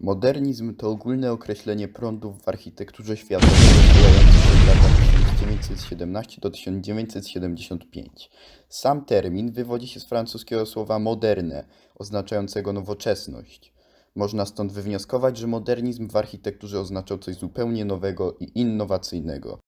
Modernizm to ogólne określenie prądów w architekturze świata rozwijających się w latach 1917 do 1975. Sam termin wywodzi się z francuskiego słowa moderne, oznaczającego nowoczesność. Można stąd wywnioskować, że modernizm w architekturze oznaczał coś zupełnie nowego i innowacyjnego.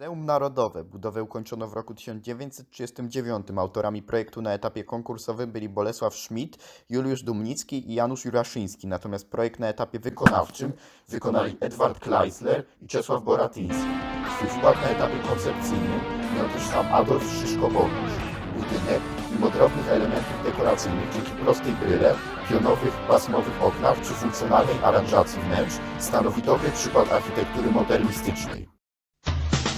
Muzeum Narodowe budowę ukończono w roku 1939. Autorami projektu na etapie konkursowym byli Bolesław Schmidt, Juliusz Dumnicki i Janusz Juraszyński, natomiast projekt na etapie wykonawczym wykonali Edward Kleisler i Czesław Boratyński. Swój wkład na etapie koncepcyjnym miał też sam Adolf Szyszko-Bogusz. Budynek, mimo drobnych elementów dekoracyjnych, dzięki prostej bryle, pionowych, pasmowych oknach czy funkcjonalnej aranżacji wnętrz, stanowi dobry przykład architektury modernistycznej.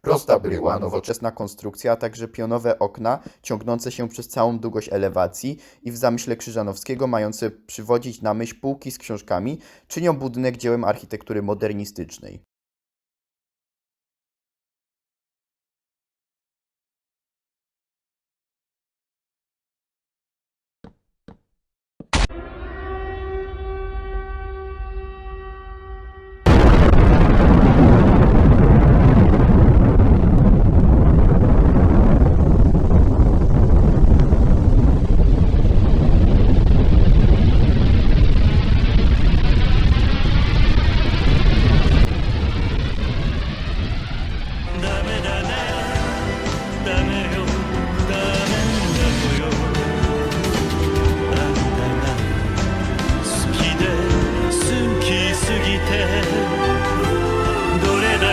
Prosta bryła, nowoczesna konstrukcja, a także pionowe okna ciągnące się przez całą długość elewacji i w zamyśle Krzyżanowskiego mające przywodzić na myśl półki z książkami czynią budynek dziełem architektury modernistycznej.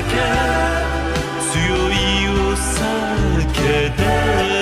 け強いお酒で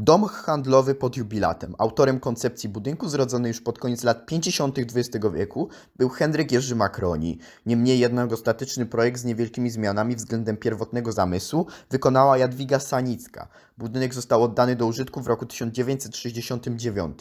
Dom handlowy pod jubilatem. Autorem koncepcji budynku, zrodzony już pod koniec lat 50. XX wieku, był Henryk Jerzy Macroni. Niemniej jednak ostateczny projekt z niewielkimi zmianami względem pierwotnego zamysłu wykonała Jadwiga Sanicka. Budynek został oddany do użytku w roku 1969.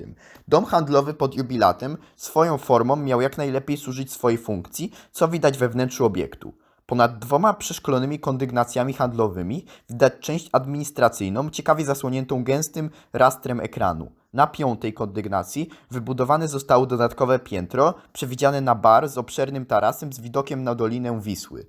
Dom handlowy pod jubilatem swoją formą miał jak najlepiej służyć swojej funkcji, co widać we wnętrzu obiektu. Ponad dwoma przeszklonymi kondygnacjami handlowymi widać część administracyjną, ciekawie zasłoniętą gęstym rastrem ekranu. Na piątej kondygnacji wybudowane zostało dodatkowe piętro, przewidziane na bar z obszernym tarasem z widokiem na Dolinę Wisły.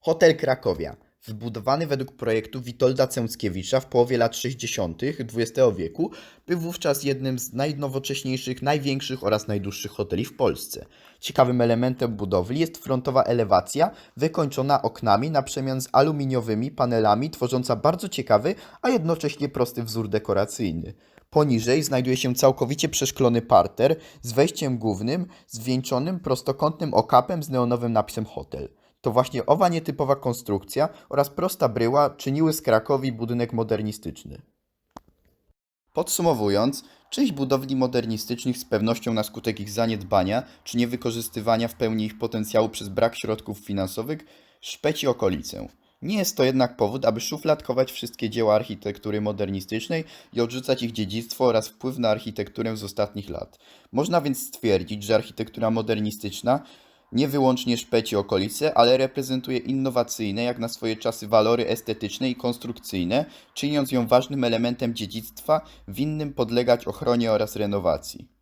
Hotel Krakowia. Wybudowany według projektu Witolda Cęckiewicza w połowie lat 60. XX wieku, był wówczas jednym z najnowocześniejszych, największych oraz najdłuższych hoteli w Polsce. Ciekawym elementem budowli jest frontowa elewacja, wykończona oknami na przemian z aluminiowymi panelami, tworząca bardzo ciekawy, a jednocześnie prosty wzór dekoracyjny. Poniżej znajduje się całkowicie przeszklony parter z wejściem głównym, zwieńczonym prostokątnym okapem z neonowym napisem hotel. To właśnie owa nietypowa konstrukcja oraz prosta bryła czyniły z Krakowi budynek modernistyczny. Podsumowując, część budowli modernistycznych z pewnością na skutek ich zaniedbania czy niewykorzystywania w pełni ich potencjału przez brak środków finansowych szpeci okolicę. Nie jest to jednak powód, aby szufladkować wszystkie dzieła architektury modernistycznej i odrzucać ich dziedzictwo oraz wpływ na architekturę z ostatnich lat. Można więc stwierdzić, że architektura modernistyczna nie wyłącznie szpeci okolice, ale reprezentuje innowacyjne jak na swoje czasy walory estetyczne i konstrukcyjne, czyniąc ją ważnym elementem dziedzictwa winnym podlegać ochronie oraz renowacji.